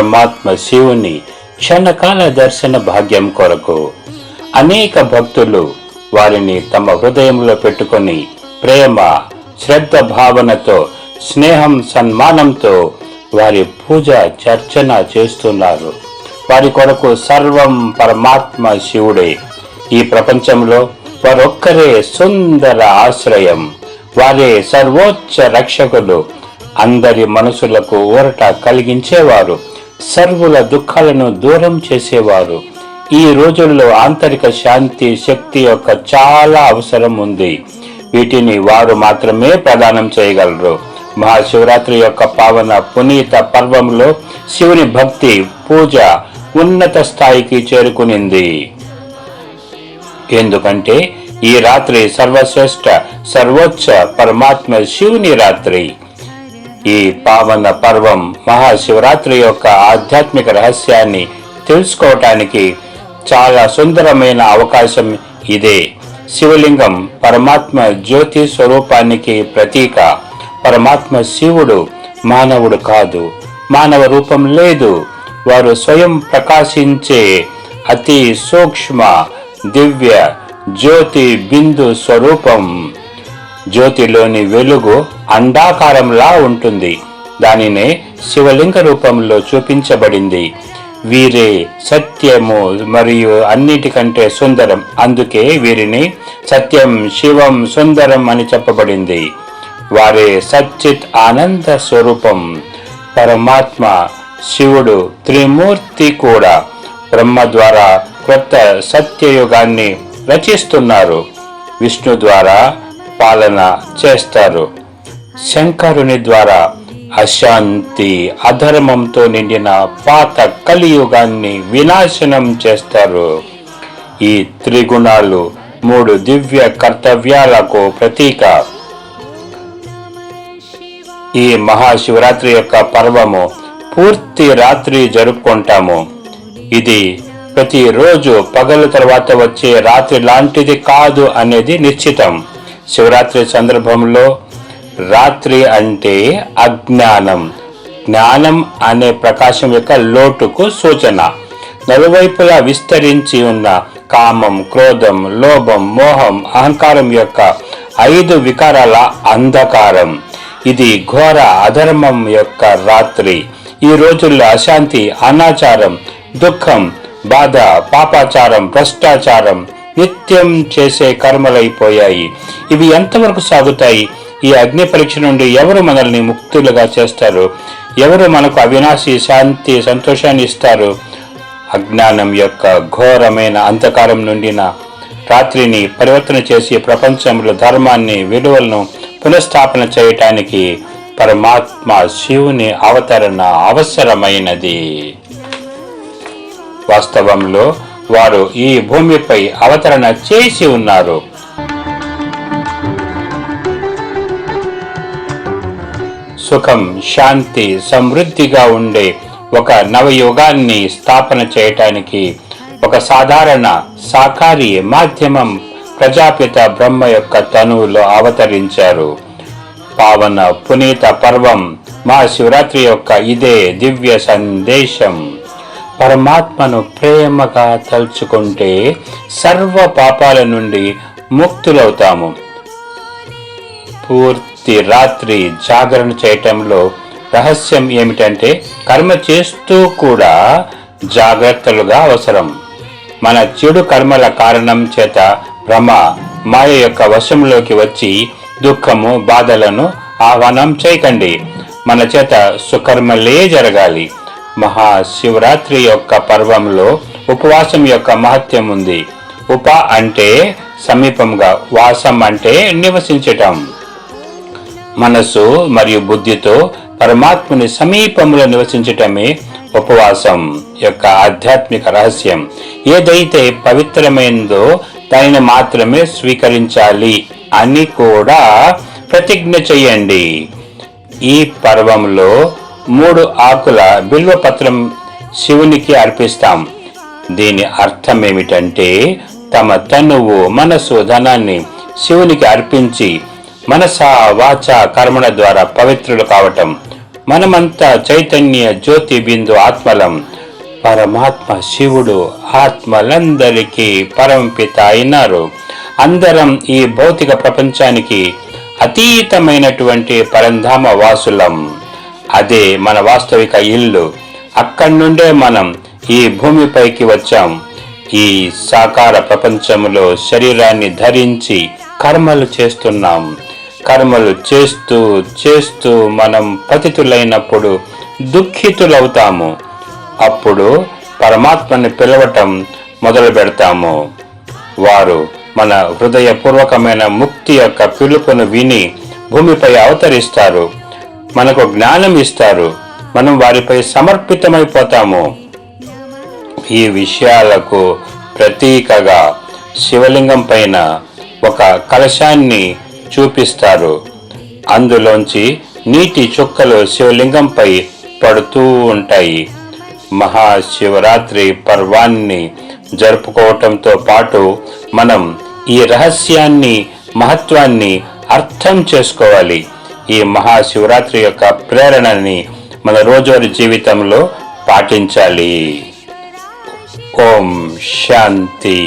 పరమాత్మ శివుని క్షణకాల దర్శన భాగ్యం కొరకు అనేక భక్తులు వారిని తమ హృదయంలో పెట్టుకొని ప్రేమ శ్రద్ధ భావనతో స్నేహం సన్మానంతో వారి పూజ చర్చన చేస్తున్నారు. వారి కొరకు సర్వం పరమాత్మ శివుడే. ఈ ప్రపంచంలో వారొక్కరే సుందర ఆశ్రయం. వారే సర్వోచ్చ రక్షకులు. అందరి మనసులకు ఊరట కలిగించేవారు. సర్వుల దుఃఖాలను దూరం చేసేవారు. ఈ రోజుల్లో ఆంతరిక శాంతి శక్తి యొక్క చాలా అవసరం ఉంది. వీటిని వారు మాత్రమే ప్రదానం చేయగలరు. మహాశివరాత్రి యొక్క పావన పునీత పర్వంలో శివుని భక్తి పూజ ఉన్నత స్థాయికి చేరుకునింది. ఎందుకంటే ఈ రాత్రి సర్వశ్రేష్ఠ సర్వోచ్చ పరమాత్మ శివుని రాత్రి. ఈ పావన పర్వం మహాశివరాత్రి యొక్క ఆధ్యాత్మిక రహస్యాన్ని తెలుసుకోవటానికి చాలా సుందరమైన అవకాశం ఇదే. శివలింగం పరమాత్మ జ్యోతి స్వరూపానికి ప్రతీక. పరమాత్మ శివుడు మానవుడు కాదు. మానవ రూపం లేదు. వారు స్వయం ప్రకాశించే అతి సూక్ష్మ దివ్య జ్యోతి బిందు స్వరూపం. జ్యోతిలోని వెలుగు అండాకారంలా ఉంటుంది. దానినే శివలింగ రూపంలో చూపించబడింది. వీరే సత్యము మరియు అన్నిటికంటే సుందరం. అందుకే వీరిని సత్యం శివం సుందరం అని చెప్పబడింది. వారే సచ్చిత్ ఆనంద స్వరూపం. పరమాత్మ శివుడు త్రిమూర్తి కూడా బ్రహ్మ ద్వారా కొత్త సత్యయుగాన్ని రచిస్తున్నారు. విష్ణు ద్వారా పాలన చేస్తారు. శంకరుని ద్వారా అశాంతి అధర్మంతో నిండిన పాత కలియుగాన్ని వినాశనం చేస్తారు. ఈ త్రిగుణాలు మూడు దివ్య కర్తవ్యాలకు ప్రతీక. ఈ మహాశివరాత్రి యొక్క పర్వము పూర్తి రాత్రి జరుపుకుంటాము. ఇది ప్రతిరోజు పగలు తర్వాత వచ్చే రాత్రి లాంటిది కాదు అనేది నిశ్చితం. శివరాత్రి సందర్భంలో రాత్రి అంటే అజ్ఞానం. జ్ఞానం అనే ప్రకాశం యొక్క లోటుకు సూచన. నలువైపులా విస్తరించి ఉన్న కామం క్రోధం లోభం మోహం అహంకారం యొక్క ఐదు వికారాల అంధకారం. ఇది ఘోర అధర్మం యొక్క రాత్రి. ఈ రోజుల్లో అశాంతి అనాచారం దుఃఖం బాధ పాపాచారం భ్రష్టాచారం నిత్యం చేసే కర్మలైపోయాయి ఇవి ఎంతవరకు సాగుతాయి? ఈ అగ్ని పరీక్ష నుండి ఎవరు మనల్ని ముక్తులుగా చేస్తారు? ఎవరు మనకు అవినాశి శాంతి సంతోషాన్ని ఇస్తారు? అజ్ఞానం యొక్క ఘోరమైన అంధకారం నుండిన రాత్రిని పరివర్తన చేసి ప్రపంచంలో ధర్మాన్ని విలువలను పునఃస్థాపన చేయటానికి పరమాత్మ శివుని అవతరణ అవసరమైనది. వాస్తవంలో వారు ఈ భూమిపై అవతరణ చేసి ఉన్నారు. సుఖం శాంతి సమృద్ధిగా ఉండే ఒక నవయుగాన్ని స్థాపన చేయటానికి ఒక సాధారణ సాకారి మాధ్యమం ప్రజాపిత బ్రహ్మ యొక్క తనువులో అవతరించారు. పావన పునీత పర్వం మా శివరాత్రి యొక్క ఇదే దివ్య సందేశం. పరమాత్మను ప్రేమగా తలుచుకుంటే సర్వ పాపాల నుండి ముక్తులవుతాము. పూర్తి రాత్రి జాగరణ చేయటంలో రహస్యం ఏమిటంటే కర్మ చేస్తూ కూడా జాగ్రత్తలుగా అవసరం. మన చెడు కర్మల కారణం చేత భ్రమ మాయ యొక్క వశంలోకి వచ్చి దుఃఖము బాధలను ఆహ్వానం చేయకండి. మన చేత సుకర్మలే జరగాలి. మహాశివరాత్రి యొక్క పర్వంలో ఉపవాసం యొక్క మహత్యం ఉంది. ఉప అంటే సమీపంగా వాసం అంటే నివసించటం. మనసు మరియు బుద్ధితో పరమాత్ముని సమీపంలో నివసించటమే ఉపవాసం యొక్క ఆధ్యాత్మిక రహస్యం. ఏదైతే పవిత్రమైందో దానిని మాత్రమే స్వీకరించాలి అని కూడా ప్రతిజ్ఞ చేయండి. ఈ పర్వంలో మూడు ఆకుల బిల్వపత్రం శివునికి అర్పిస్తాం. దీని అర్థం ఏమిటంటే తమ తనువు మనసు ధనాన్ని శివునికి అర్పించి మనస వాచ కర్మణ ద్వారా పవిత్రులు కావటం. మనమంతా చైతన్య జ్యోతి బిందు ఆత్మలం. పరమాత్మ శివుడు ఆత్మలందరికీ పరమపిత అయినారు అందరం ఈ భౌతిక ప్రపంచానికి అతీతమైనటువంటి పరంధామ వాసులం. అదే మన వాస్తవిక ఇల్లు. అక్కడి నుండే మనం ఈ భూమిపైకి వచ్చాం. ఈ సాకార ప్రపంచంలో శరీరాన్ని ధరించి కర్మలు చేస్తున్నాం. కర్మలు చేస్తూ చేస్తూ మనం పతితులైనప్పుడు దుఃఖితులవుతాము. అప్పుడు పరమాత్మని పిలవటం మొదలు పెడతాము. వారు మన హృదయపూర్వకమైన ముక్తి యొక్క పిలుపును విని భూమిపై అవతరిస్తారు. మనకు జ్ఞానం ఇస్తారు. మనం వారిపై సమర్పితమైపోతాము. ఈ విషయాలకు ప్రతీకగా శివలింగం పైన ఒక కలశాన్ని చూపిస్తారు. అందులోంచి నీటి చుక్కలు శివలింగంపై పడుతూ ఉంటాయి. మహాశివరాత్రి పర్వాన్ని జరుపుకోవటంతో పాటు మనం ఈ రహస్యాన్ని మహత్వాన్ని అర్థం చేసుకోవాలి. ఈ మహాశివరాత్రి యొక్క ప్రేరణని మన రోజువారి జీవితంలో పాటించాలి. ఓం శాంతి.